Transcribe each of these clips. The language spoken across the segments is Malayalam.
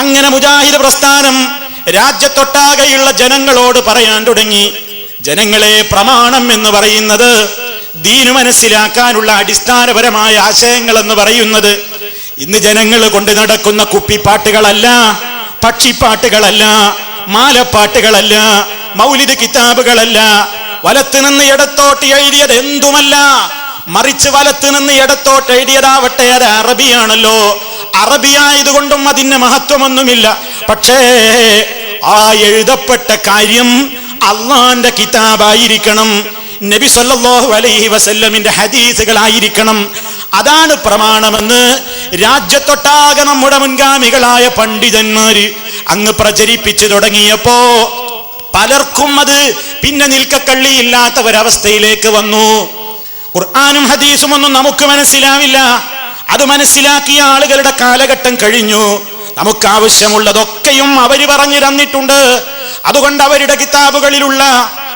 അങ്ങനെ മുജാഹിദ് പ്രസ്ഥാനം രാജ്യത്തൊട്ടാകെയുള്ള ജനങ്ങളോട് പറയാൻ തുടങ്ങി. ജനങ്ങളെ പ്രമാണം എന്ന് പറയുന്നത് ദീനു മനസ്സിലാക്കാനുള്ള അടിസ്ഥാനപരമായ ആശയങ്ങൾ എന്ന് പറയുന്നത്. ഇന്ന് ജനങ്ങൾ കൊണ്ട് നടക്കുന്ന കുപ്പിപ്പാട്ടുകളല്ല പക്ഷിപ്പാട്ടുകളല്ല മാലപ്പാട്ടുകളല്ല മൗലിദ് കിതാബുകളല്ല. വലത്ത് നിന്ന് ഇടത്തോട്ട് എഴുതിയത് എന്തുമല്ല? മറിച്ച് വലത്ത് നിന്ന് ഇടത്തോട്ട് എഴുതിയതാവട്ടെ അത് അറബിയാണല്ലോ. അറബിയായതുകൊണ്ടും അതിന് മഹത്വമൊന്നുമില്ല. പക്ഷേ ആ എഴുതപ്പെട്ട കാര്യം അള്ളാന്റെ കിതാബായിരിക്കണം നബി സല്ലാഹു അലൈഹി വസല്ലമിന്റെ ഹദീസുകളായിരിക്കണം. അതാണ് പ്രമാണമെന്ന് രാജ്യത്തൊട്ടാകെ നമ്മുടെ മുൻഗാമികളായ പണ്ഡിതന്മാര് അങ്ങ് പ്രചരിപ്പിച്ചു തുടങ്ങിയപ്പോ പലർക്കും അത് പിന്നെ നിൽക്കക്കള്ളിയില്ലാത്ത ഒരവസ്ഥയിലേക്ക് വന്നു. ഖുർആാനും ഹദീസും ഒന്നും നമുക്ക് മനസ്സിലാവില്ല. അത് മനസ്സിലാക്കിയ ആളുകളുടെ കാലഘട്ടം കഴിഞ്ഞു. നമുക്ക് ആവശ്യമുള്ളതൊക്കെയും അവർ പറഞ്ഞു തന്നിട്ടുണ്ട്. അതുകൊണ്ട് അവരുടെ കിതാബുകളിലുള്ള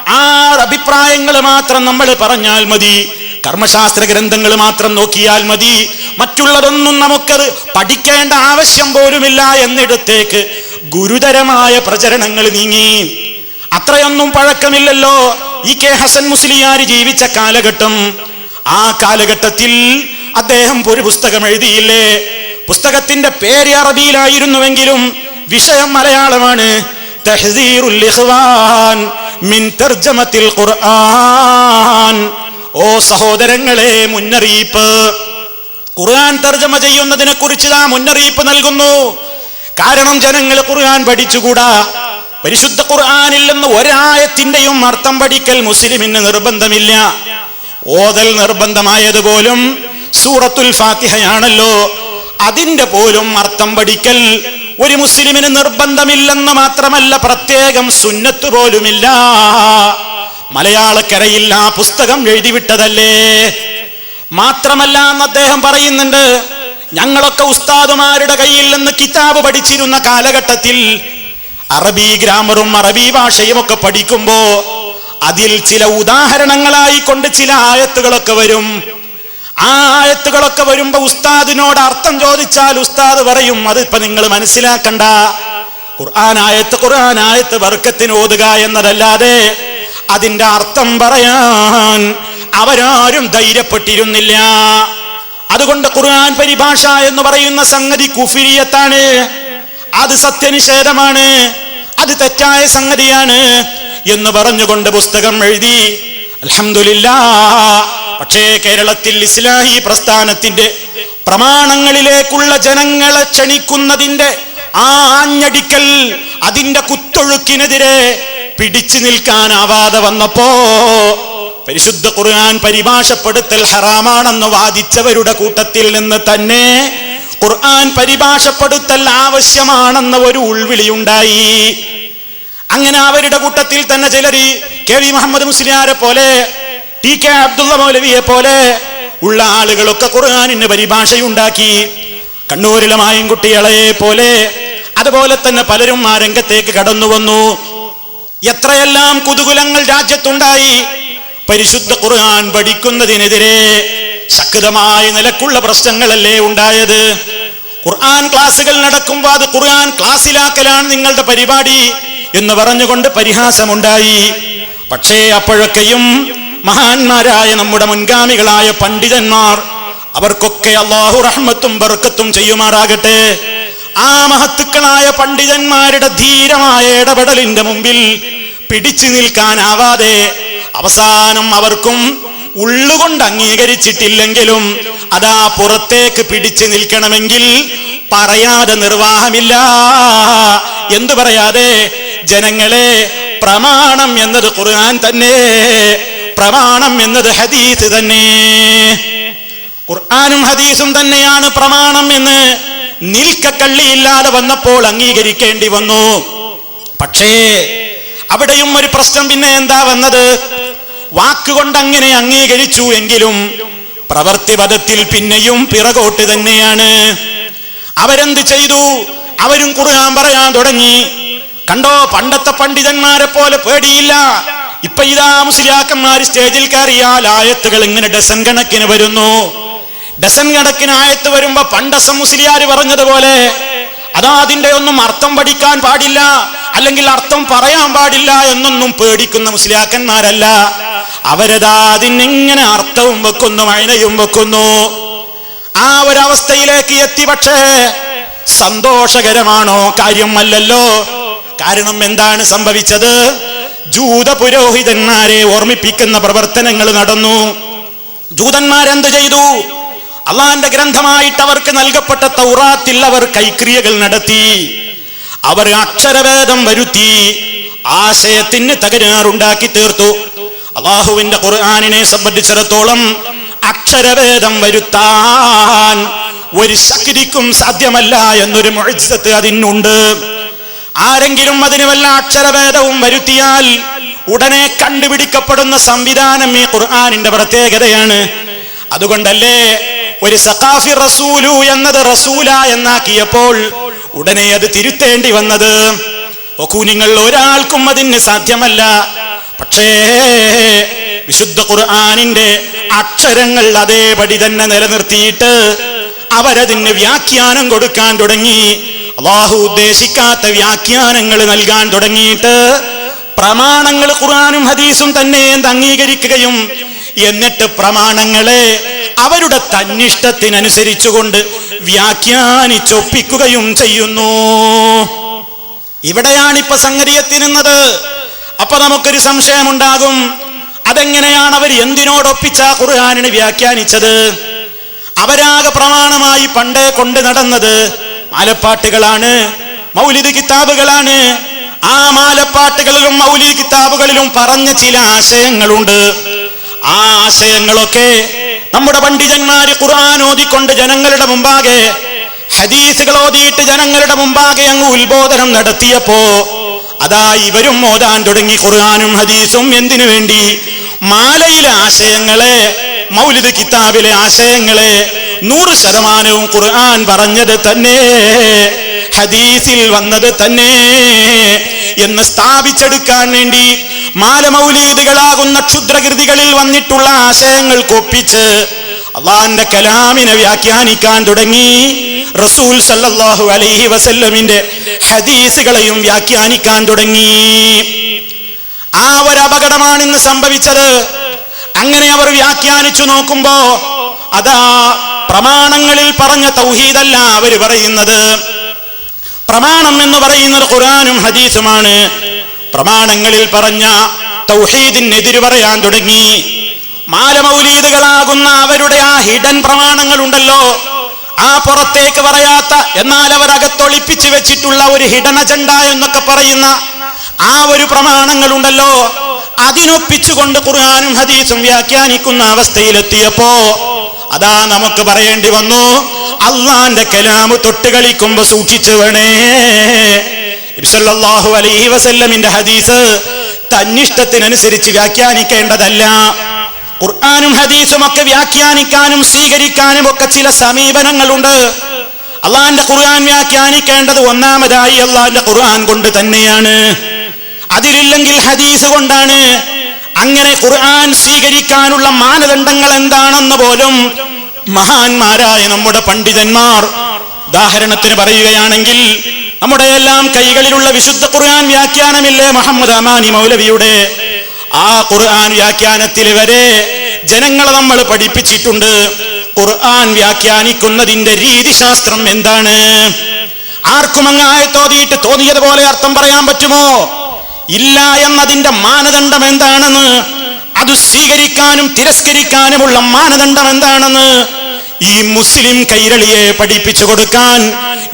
ആ അഭിപ്രായങ്ങൾ മാത്രം നമ്മൾ പറഞ്ഞാൽ മതി. കർമ്മശാസ്ത്ര ഗ്രന്ഥങ്ങൾ മാത്രം നോക്കിയാൽ മതി. മറ്റുള്ളതൊന്നും നമുക്ക് പഠിക്കേണ്ട ആവശ്യം പോലുമില്ല എന്നിടത്തേക്ക് ഗുരുതരമായ പ്രചരണങ്ങൾ നീങ്ങി. അത്രയൊന്നും പഴക്കമില്ലല്ലോ. ഇ കെ ഹസൻ മുസ്ലിയാർ ജീവിച്ച കാലഘട്ടം. ആ കാലഘട്ടത്തിൽ അദ്ദേഹം ഒരു പുസ്തകം എഴുതിയില്ലേ? പുസ്തകത്തിന്റെ പേര് അറബിയിലായിരുന്നുവെങ്കിലും വിഷയം മലയാളമാണ്. മിൻ തർജമത്തിൽ ഖുർആൻ. ഓ സഹോദരങ്ങളെ മുന്നറിയിപ്പ്. ഖുർആൻ തർജമ ചെയ്യുന്നതിനെ കുറിച്ച് ആ മുന്നറിയിപ്പ് നൽകുന്നു. കാരണം ജനങ്ങൾ ഖുർആൻ പഠിച്ചുകൂടാ. പരിശുദ്ധ ഖുർആനിൽ നിന്ന് ഒരായത്തിന്റെയും അർത്ഥം പഠിക്കൽ മുസ്ലിമിന് നിർബന്ധമില്ല. ഓതൽ നിർബന്ധമായതുപോലും സൂറത്തുൽ ഫാത്തിഹയാണല്ലോ. അതിന്റെ പോലും അർത്ഥം പഠിക്കൽ ഒരു മുസ്ലിമിന് നിർബന്ധമില്ലെന്ന് മാത്രമല്ല പ്രത്യേകം സുന്നത്ത് പോലുമില്ല. മലയാളക്കരയിൽ ആ പുസ്തകം എഴുതിവിട്ടതല്ലേ? മാത്രമല്ല എന്ന് അദ്ദേഹം പറയുന്നുണ്ട് ഞങ്ങളൊക്കെ ഉസ്താദുമാരുടെ കയ്യിൽ നിന്ന് കിതാബ് പഠിച്ചിരുന്ന കാലഘട്ടത്തിൽ അറബി ഗ്രാമറും അറബി ഭാഷയും ഒക്കെ പഠിക്കുമ്പോ അതിൽ ചില ഉദാഹരണങ്ങളായി കൊണ്ട് ചില ആയത്തുകളൊക്കെ വരും. ആ ആയത്തുകളൊക്കെ വരുമ്പോ ഉസ്താദിനോട് അർത്ഥം ചോദിച്ചാൽ ഉസ്താദ് പറയും അതിപ്പോ നിങ്ങൾ മനസ്സിലാക്കണ്ട. ഖുർആാനായത്ത് ഖുർആാനായത്ത് വർക്കത്തിന് ഓതുക എന്നതല്ലാതെ അതിന്റെ അർത്ഥം പറയാൻ അവരാരും ധൈര്യപ്പെട്ടിരുന്നില്ല. അതുകൊണ്ട് ഖുർആൻ പരിഭാഷ എന്ന് പറയുന്ന സംഗതി കുഫിരിയത്താണ്. അത് സത്യനിഷേധമാണ്. അത് തെറ്റായ സംഗതിയാണ് എന്ന് പറഞ്ഞുകൊണ്ട് പുസ്തകം എഴുതി അൽഹംദുലില്ലാ പക്ഷേ കേരളത്തിൽ ഇസ്ലാഹി പ്രസ്ഥാനത്തിന്റെ പ്രമാണങ്ങളിലേക്കുള്ള ജനങ്ങളെ ക്ഷണിക്കുന്നതിന്റെ ആ ആഞ്ഞടിക്കൽ അതിന്റെ കുത്തൊഴുക്കിനെതിരെ പിടിച്ചു നിൽക്കാനാവാതെ വന്നപ്പോ പരിശുദ്ധ ഖുർആൻ പരിഭാഷപ്പെടുത്തൽ ഹറാമാണെന്ന് വാദിച്ചവരുടെ കൂട്ടത്തിൽ നിന്ന് തന്നെ ഖുർആൻ പരിഭാഷപ്പെടുത്തൽ ആവശ്യമാണെന്ന ഒരു ഉൾവിളിയുണ്ടായി. അങ്ങനെ അവരുടെ കൂട്ടത്തിൽ തന്നെ ചിലർ കെ വി മുഹമ്മദ് മുസ്ലിയാരെ പോലെ ടി കെ അബ്ദുള്ള മൗലവിയെ പോലെ ഉള്ള ആളുകളൊക്കെ ഖുർആാനിന് പരിഭാഷയുണ്ടാക്കി. കണ്ണൂരിലെ മായൻകുട്ടികളെ പോലെ അതുപോലെ തന്നെ പലരും ആ രംഗത്തേക്ക് കടന്നു വന്നു. എത്രയെല്ലാം കുതുകുലങ്ങൾ രാജ്യത്തുണ്ടായി. പരിശുദ്ധ ഖുർആൻ പഠിക്കുന്നതിനെതിരെ ശക്തമായ നിലക്കുള്ള പ്രശ്നങ്ങളല്ലേ ഉണ്ടായത്. ഖുർആൻ ക്ലാസ്സുകൾ നടക്കുമ്പോൾ അത് ഖുർആൻ ക്ലാസ്സിലാക്കലാണ് നിങ്ങളുടെ പരിപാടി എന്ന് പറഞ്ഞുകൊണ്ട് പരിഹാസമുണ്ടായി. പക്ഷേ അപ്പോഴൊക്കെയും മഹാന്മാരായ നമ്മുടെ മുൻഗാമികളായ പണ്ഡിതന്മാർ അവർക്കൊക്കെ അള്ളാഹു റഹ്മത്തും ബർക്കത്തും ചെയ്യുമാറാകട്ടെ. ആ മഹത്തുക്കളായ പണ്ഡിതന്മാരുടെ ധീരമായ ഇടപെടലിന്റെ മുമ്പിൽ പിടിച്ചു നിൽക്കാനാവാതെ അവസാനം അവർക്കും ഉള്ളുകൊണ്ട് അംഗീകരിച്ചിട്ടില്ലെങ്കിലും അതാ പുറത്തേക്ക് പിടിച്ചു നിൽക്കണമെങ്കിൽ പറയാതെ നിർവാഹമില്ല. എന്തു പറയാതെ? ജനങ്ങളെ പ്രമാണം എന്നത് ഖുർആൻ തന്നെ. പ്രമാണം എന്നത് ഹദീസ് തന്നെ. ഖുർആാനും ഹദീസും തന്നെയാണ് പ്രമാണം എന്ന് നിൽക്കക്കള്ളിയില്ലാതെ വന്നപ്പോൾ അംഗീകരിക്കേണ്ടി വന്നു. പക്ഷേ അവിടെയും ഒരു പ്രശ്നം പിന്നെ എന്താ വന്നത്? വാക്കുകൊണ്ട് അങ്ങനെ അംഗീകരിച്ചു എങ്കിലും പ്രവർത്തിപദത്തിൽ പിന്നെയും പിറകോട്ട് തന്നെയാണ്. അവരെന്ത് ചെയ്തു? അവരും ഖുർആൻ പറയാൻ തുടങ്ങി. കണ്ടോ പണ്ടത്തെ പണ്ഡിതന്മാരെ പോലെ പേടിയില്ല. ഇപ്പൊ ഇതാ മുസ്ലിയാക്കന്മാർ സ്റ്റേജിൽ കയറിയാൽ ആയത്തുകൾ ഇങ്ങനെ ഡസൻ കണക്കിന് വരുന്നു. ഡസൻ കണക്കിന് ആയത്ത് വരുമ്പോ പണ്ടസം മുസ്ലിയാർ പറഞ്ഞതുപോലെ അതാ അതിന്റെ ഒന്നും അർത്ഥം പഠിക്കാൻ പാടില്ല അല്ലെങ്കിൽ അർത്ഥം പറയാൻ പാടില്ല എന്നൊന്നും പേടിക്കുന്ന മുസ്ലിയാക്കന്മാരല്ല. അവരതാ അതിനിങ്ങനെ അർത്ഥവും വെക്കുന്നു മൈനയും വെക്കുന്നു. ആ ഒരവസ്ഥയിലേക്ക് എത്തി പക്ഷേ സന്തോഷകരമാണോ? കാര്യമല്ലല്ലോ. കാരണം എന്താണ് സംഭവിച്ചത്? ജൂത പുരോഹിതന്മാരെ ഓർമ്മിപ്പിക്കുന്ന പ്രവർത്തനങ്ങൾ നടന്നു. ജൂതന്മാരെന്ത് ചെയ്തു? അള്ളാന്റെ ഗ്രന്ഥമായിട്ട് അവർക്ക് നൽകപ്പെട്ട തൗറാത്തിൽ അവർ കൈക്രിയകൾ നടത്തി. അവർ അക്ഷരവേദം വരുത്തി. ആശയത്തിന് തകരാറുണ്ടാക്കി തീർത്തു. അള്ളാഹുവിന്റെ ഖുർആാനിനെ സംബന്ധിച്ചിടത്തോളം അക്ഷരവേദം വരുത്താൻ ഒരു ശക്തിക്കും സാധ്യമല്ല എന്നൊരു മുഴത്ത് അതിനുണ്ട്. ആരെങ്കിലും അതിന് വല്ല അക്ഷരഭേദവും വരുത്തിയാൽ ഉടനെ കണ്ടുപിടിക്കപ്പെടുന്ന സംവിധാനം ഈ ഖുർആാനിന്റെ പ്രത്യേകതയാണ്. അതുകൊണ്ടല്ലേ ഒരു സഖാഫി റസൂലു എന്നത് റസൂല എന്നാക്കിയപ്പോൾ ഉടനെ അത് തിരുത്തേണ്ടി വന്നത്. നിങ്ങൾ ഒരാൾക്കും അതിന് സാധ്യമല്ല. പക്ഷേ വിശുദ്ധ ഖുർആാനിന്റെ അക്ഷരങ്ങൾ അതേപടി തന്നെ നിലനിർത്തിയിട്ട് അവരതിന് വ്യാഖ്യാനം കൊടുക്കാൻ തുടങ്ങി. അള്ളാഹു ഉദ്ദേശിക്കാത്ത വ്യാഖ്യാനങ്ങൾ നൽകാൻ തുടങ്ങിയിട്ട് പ്രമാണങ്ങൾ ഖുർആാനും ഹദീസും തന്നെ എന്ത് അംഗീകരിക്കുകയും എന്നിട്ട് പ്രമാണങ്ങളെ അവരുടെ തന്നിഷ്ടത്തിനനുസരിച്ചുകൊണ്ട് വ്യാഖ്യാനിച്ചൊപ്പിക്കുകയും ചെയ്യുന്നു. ഇവിടെയാണ് ഇപ്പൊ സംഗതി എത്തിനിന്നത്. അപ്പൊ നമുക്കൊരു സംശയമുണ്ടാകും. അതെങ്ങനെയാണ് അവർ എന്തിനോടൊപ്പിച്ച ഖുർആാനിന് വ്യാഖ്യാനിച്ചത്? അവരാകെ പ്രമാണമായി പണ്ടേ കൊണ്ട് നടന്നത് മാലപ്പാട്ടുകളാണ് മൗലിദ് കിതാബുകളാണ്. ആ മാലപ്പാട്ടുകളിലും മൗലിദ് കിതാബുകളിലും പറഞ്ഞ ചില ആശയങ്ങളുണ്ട്. ആ ആശയങ്ങളൊക്കെ നമ്മുടെ പണ്ഡിതന്മാര് ഖുർആൻ ഓതിക്കൊണ്ട് ജനങ്ങളുടെ മുമ്പാകെ ഹദീസുകൾ ഓതിയിട്ട് ജനങ്ങളുടെ മുമ്പാകെ അങ്ങ് ഉത്ബോധനം നടത്തിയപ്പോ അതാ ഇവരും ഓതാൻ തുടങ്ങി ഖുർആാനും ഹദീസും എന്തിനു വേണ്ടി? മാലയിലെ ആശയങ്ങളെ മൗലിദ് കിതാബിലെ ആശയങ്ങളെ നൂറ് ശതമാനവും ഖുർആൻ പറഞ്ഞത് തന്നെ ഹദീസിൽ വന്നത് തന്നെ എന്ന് സ്ഥാപിച്ചെടുക്കാൻ വേണ്ടി മാലമൗലീദുകളാകുന്ന ക്ഷുദ്രകൃതികളിൽ വന്നിട്ടുള്ള ആശയങ്ങൾ കൊപ്പിച്ച് അള്ളാന്റെ കലാമിനെ വ്യാഖ്യാനിക്കാൻ തുടങ്ങി. റസൂൽ സല്ലാഹു അലൈഹി വസല്ലമിന്റെ ഹദീസുകളെയും വ്യാഖ്യാനിക്കാൻ തുടങ്ങി. ആ ഒരു അപകടമാണ് ഇന്ന് സംഭവിച്ചത്. അങ്ങനെ അവർ വ്യാഖ്യാനിച്ചു നോക്കുമ്പോ അതാ പ്രമാണങ്ങളിൽ പറഞ്ഞ തൗഹീദല്ല അവർ പറയുന്നത്. പ്രമാണം എന്ന് പറയുന്നത് ഖുറാനും ഹദീസുമാണ്. പ്രമാണങ്ങളിൽ പറഞ്ഞ തൗഹീദിനെതിര് പറയാൻ തുടങ്ങി. മാലമൗലീദുകളാകുന്ന അവരുടെ ആ ഹിഡൻ പ്രമാണങ്ങൾ ഉണ്ടല്ലോ ആ പുറത്തേക്ക് പറയാത്ത എന്നാൽ അവർ അകത്തൊളിപ്പിച്ചു വെച്ചിട്ടുള്ള ഒരു ഹിഡൻ അജണ്ട എന്നൊക്കെ പറയുന്ന ആ ഒരു പ്രമാണങ്ങൾ ഉണ്ടല്ലോ അതിനൊപ്പിച്ചുകൊണ്ട് ഖുർആാനും ഹദീസും വ്യാഖ്യാനിക്കുന്ന അവസ്ഥയിലെത്തിയപ്പോ അതാ നമുക്ക് പറയേണ്ടി വന്നു. അള്ളാന്റെ കലാമ് തൊട്ട് കളിക്കുമ്പോ സൂക്ഷിച്ചു വേണേ. വസല്ലമിന്റെ ഹദീസ് തന്നിഷ്ടത്തിനനുസരിച്ച് വ്യാഖ്യാനിക്കേണ്ടതല്ല. ഖുർആാനും ഹദീസും ഒക്കെ വ്യാഖ്യാനിക്കാനും സ്വീകരിക്കാനും ഒക്കെ ചില സമീപനങ്ങളുണ്ട്. അള്ളാന്റെ ഖുർആൻ വ്യാഖ്യാനിക്കേണ്ടത് ഒന്നാമതായി അള്ളാന്റെ ഖുർആൻ കൊണ്ട് തന്നെയാണ്. അതിലില്ലെങ്കിൽ ഹദീസ് കൊണ്ടാണ്. അങ്ങനെ ഖുർആൻ സ്വീകരിക്കാനുള്ള മാനദണ്ഡങ്ങൾ എന്താണെന്ന് പോലും മഹാന്മാരായ നമ്മുടെ പണ്ഡിതന്മാർ ഉദാഹരണത്തിന് പറയുകയാണെങ്കിൽ നമ്മുടെ എല്ലാം കൈകളിലുള്ള വിശുദ്ധ ഖുർആൻ വ്യാഖ്യാനമില്ലേ മുഹമ്മദ് അമാനി മൗലവിയുടെ? ആ ഖുർആൻ വ്യാഖ്യാനത്തിൽ വരെ ജനങ്ങളെ നമ്മൾ പഠിപ്പിച്ചിട്ടുണ്ട് ഖുർആൻ വ്യാഖ്യാനിക്കുന്നതിന്റെ രീതിശാസ്ത്രം എന്താണ്? ആർക്കും അങ്ങായ ആയത്തോതിയിട്ട് തോന്നിയതുപോലെ അർത്ഥം പറയാൻ പറ്റുമോ? ഇല്ല എന്നതിന്റെ മാനദണ്ഡം എന്താണെന്ന്? അത് സ്വീകരിക്കാനും തിരസ്കരിക്കാനുമുള്ള മാനദണ്ഡം എന്താണെന്ന്? ഈ മുസ്ലിം കൈരളിയെ പഠിപ്പിച്ചു കൊടുക്കാൻ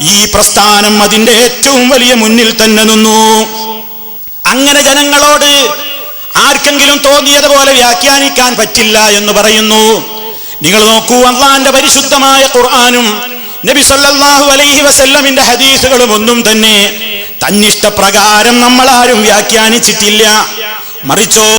ഈ പ്രസ്ഥാനം അതിന്റെ ഏറ്റവും വലിയ മുന്നിൽ തന്നെ നിന്നു. അങ്ങനെ ജനങ്ങളോട് ആർക്കെങ്കിലും തോന്നിയതുപോലെ വ്യാഖ്യാനിക്കാൻ പറ്റില്ല എന്ന് പറയുന്നു. നിങ്ങൾ നോക്കൂ അള്ളാന്റെ പരിശുദ്ധമായ ഖുർആാനും നബി സല്ലാഹു അലൈഹി വസല്ലമിന്റെ ഹദീസുകളും ഒന്നും തന്നെ തന്നിഷ്ടപ്രകാരം നമ്മൾ ആരും വ്യാഖ്യാനിച്ചിട്ടില്ല. മറിച്ചോ